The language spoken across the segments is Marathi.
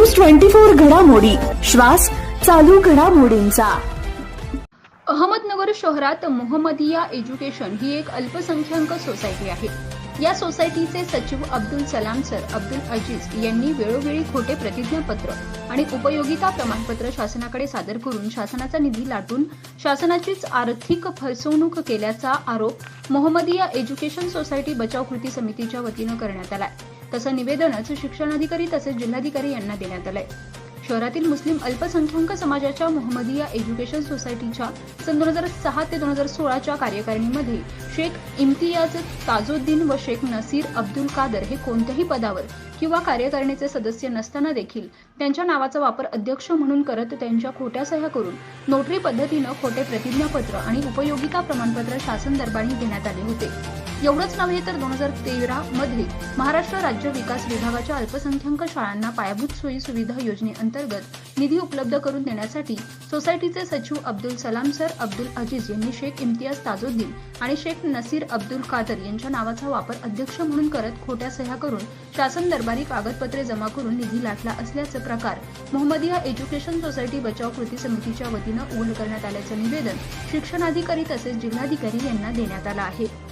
ट्वेंटी फोर घडामोडी. श्वास चालू घडामोडींचा. अहमदनगर शहरात मोहम्मदिया एज्युकेशन ही एक अल्पसंख्याक सोसायटी आहे. या सोसायटीचे सचिव अब्दुल सलाम सर अब्दुल अजीज यांनी वेळोवेळी खोटे प्रतिज्ञापत्र आणि उपयोगिता प्रमाणपत्र शासनाकडे सादर करून शासनाचा निधी लाटून शासनाचीच आर्थिक फसवणूक केल्याचा आरोप मोहम्मदिया एज्युकेशन सोसायटी बचाव कृती समितीच्या वतीनं करण्यात आलाय. तसं निवेदनच शिक्षणाधिकारी तसेच जिल्हाधिकारी यांना देण्यात आलंय. शहरातील मुस्लिम अल्पसंख्याक समाजाच्या मोहम्मदिया एज्युकेशन सोसायटीच्या सन दोन हजार सहा ते दोन हजार सोळाच्या कार्यकारिणीमध्ये शेख इम्तियाज ताजुद्दीन व शेख नसीर अब्दुल कादर हे कोणत्याही पदावर किंवा कार्यकारिणीचे सदस्य नसताना देखील त्यांच्या नावाचा वापर अध्यक्ष म्हणून करत त्यांच्या खोट्या सह्या करून नोटरी पद्धतीनं खोटे प्रतिज्ञापत्र आणि उपयोगिता प्रमाणपत्र शासन दरबारी घेण्यात आले होते. एवढंच नव्हे तर दोन हजार तेरा मध्ये महाराष्ट्र राज्य विकास विभागाच्या अल्पसंख्याक शाळांना पायाभूत सोयी सुविधा योजनेअंतर्गत निधी उपलब्ध करून देण्यासाठी सोसायटीचे सचिव अब्दुल सलाम सर अब्दुल अजीज यांनी शेख इम्तियाज ताजुद्दीन आणि शेख नसीर अब्दुल कादर यांच्या नावाचा वापर अध्यक्ष म्हणून करत खोट्या सह्या करून शासन दरबारी कागदपत्रे जमा करून निधी लाटला असल्याचं प्रकार मोहम्मदिया एज्युकेशन सोसायटी बचाव कृती समितीच्या वतीनं उघड करण्यात आल्याचं निवेदन शिक्षणाधिकारी तसेच जिल्हाधिकारी यांना देण्यात आलं आहे.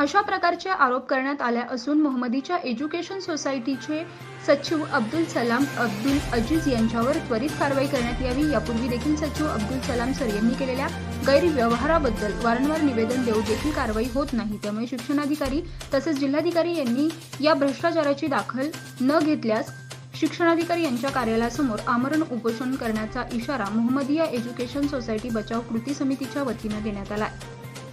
अशा प्रकारचे आरोप करण्यात आल्या असून मोहम्मदीच्या एज्युकेशन सोसायटीचे सचिव अब्दुल सलाम अब्दुल अजीज यांच्यावर त्वरित कारवाई करण्यात यावी. यापूर्वी देखील सचिव अब्दुल सलाम सर यांनी केलेल्या गैरव्यवहाराबद्दल वारंवार निवेदन देऊ देखील कारवाई होत नाही. त्यामुळे शिक्षणाधिकारी तसेच जिल्हाधिकारी यांनी या भ्रष्टाचाराची दाखल न घेतल्यास शिक्षणाधिकारी यांच्या कार्यालयासमोर आमरण उपोषण करण्याचा इशारा मोहम्मदिया एज्युकेशन सोसायटी बचाव कृती समितीच्या वतीनं देण्यात आला आहे